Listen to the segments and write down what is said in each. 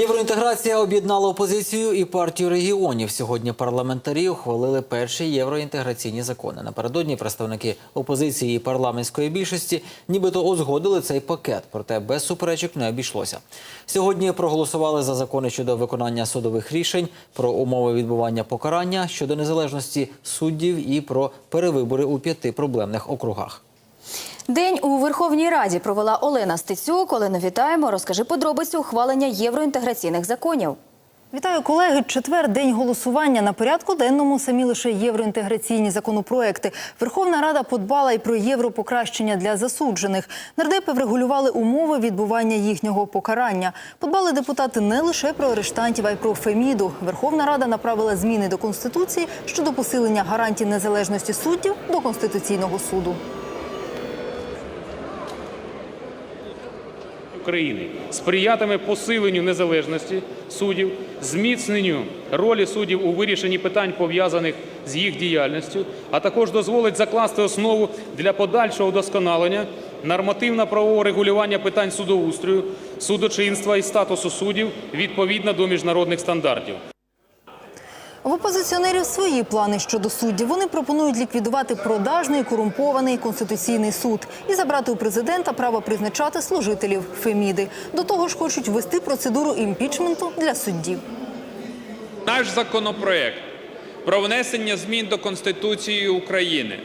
Євроінтеграція об'єднала опозицію і партію регіонів. Сьогодні парламентарі ухвалили перші євроінтеграційні закони. Напередодні представники опозиції і парламентської більшості нібито узгодили цей пакет, проте без суперечок не обійшлося. Сьогодні проголосували за закони щодо виконання судових рішень, про умови відбування покарання щодо незалежності суддів і про перевибори у п'яти проблемних округах. День у Верховній Раді провела Олена Стецюк. Олено, вітаємо. Розкажи подробиці ухвалення євроінтеграційних законів. Вітаю колеги. Четвер день голосування на порядку денному самі лише євроінтеграційні законопроекти. Верховна Рада подбала і про європокращення для засуджених. Нардепи врегулювали умови відбування їхнього покарання. Подбали депутати не лише про арештантів, а й про Феміду. Верховна Рада направила зміни до конституції щодо посилення гарантій незалежності суддів до конституційного суду. України сприятиме посиленню незалежності суддів, зміцненню ролі суддів у вирішенні питань пов'язаних з їх діяльністю, а також дозволить закласти основу для подальшого удосконалення нормативно-правового регулювання питань судоустрою, судочинства і статусу суддів відповідно до міжнародних стандартів. В опозиціонерів свої плани щодо суддів. Вони пропонують ліквідувати продажний корумпований конституційний суд і забрати у президента право призначати служителів Феміди. До того ж, хочуть ввести процедуру імпічменту для суддів. Наш законопроект про внесення змін до Конституції України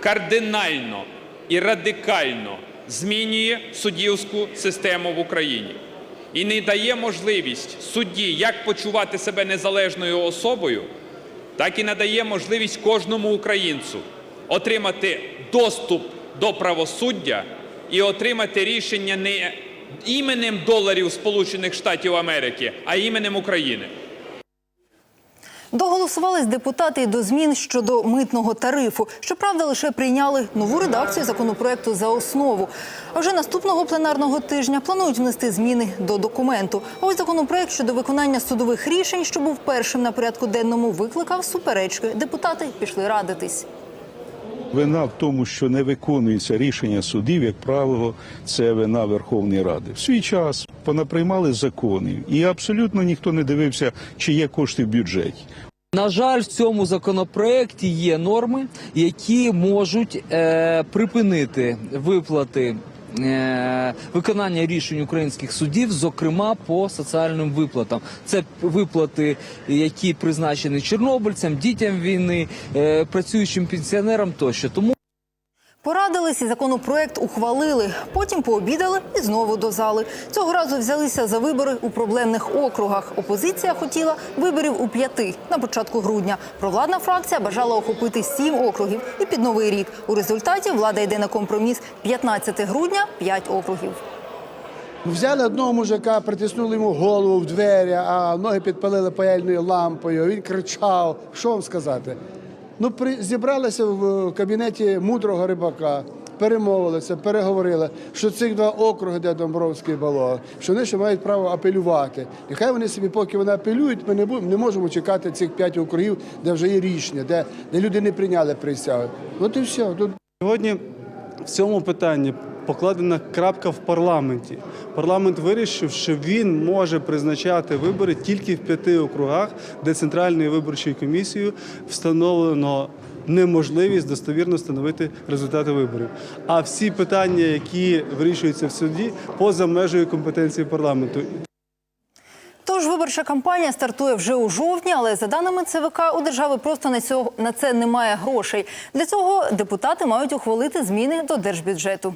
кардинально і радикально змінює суддівську систему в Україні і не дає можливість судді як почувати себе незалежною особою, так і надає можливість кожному українцю отримати доступ до правосуддя і отримати рішення не іменем доларів Сполучених Штатів Америки, а іменем України. Доголосувались депутати до змін щодо митного тарифу. Щоправда, лише прийняли нову редакцію законопроекту за основу. А вже наступного пленарного тижня планують внести зміни до документу. А ось законопроект щодо виконання судових рішень, що був першим на порядку денному, викликав суперечки. Депутати пішли радитись. Вина в тому, що не виконується рішення судів, як правило, це вина Верховної Ради. В свій час понаприймали закони, і абсолютно ніхто не дивився, чи є кошти в бюджеті. На жаль, в цьому законопроекті є норми, які можуть е, припинити виплати. е, Виконання рішень українських судів, зокрема по соціальним виплатам, це виплати, які призначені чорнобильцям, дітям війни, е, працюючим пенсіонерам тощо. Тому Порадились і законопроект ухвалили. Потім пообідали і знову до зали. Цього разу взялися за вибори у проблемних округах. Опозиція хотіла виборів у п'яти на початку грудня. Провладна фракція бажала охопити сім округів і під новий рік. У результаті влада йде на компроміс 15 грудня – п'ять округів. Взяли одного мужика, притиснули йому голову в двері, а ноги підпалили паяльною лампою. Він кричав. Що вам сказати? Ну, при, зібралися в кабінеті мудрого рибака, перемовилися, переговорили, що цих два округи, де Домбровський було, що вони ще мають право апелювати. Нехай вони собі, поки вони апелюють, ми не, будемо, не можемо чекати цих п'ять округів, де вже є рішення, де, де люди не прийняли присягу. От і все. Сьогодні в цьому питанні покладена крапка в парламенті. Парламент вирішив, що він може призначати вибори тільки в п'яти округах, де центральною виборчою комісією встановлено неможливість достовірно встановити результати виборів. А всі питання, які вирішуються в суді, поза межею компетенції парламенту. Тож виборча кампанія стартує вже у жовтні, але за даними ЦВК, у держави просто на цього на це немає грошей. Для цього депутати мають ухвалити зміни до держбюджету.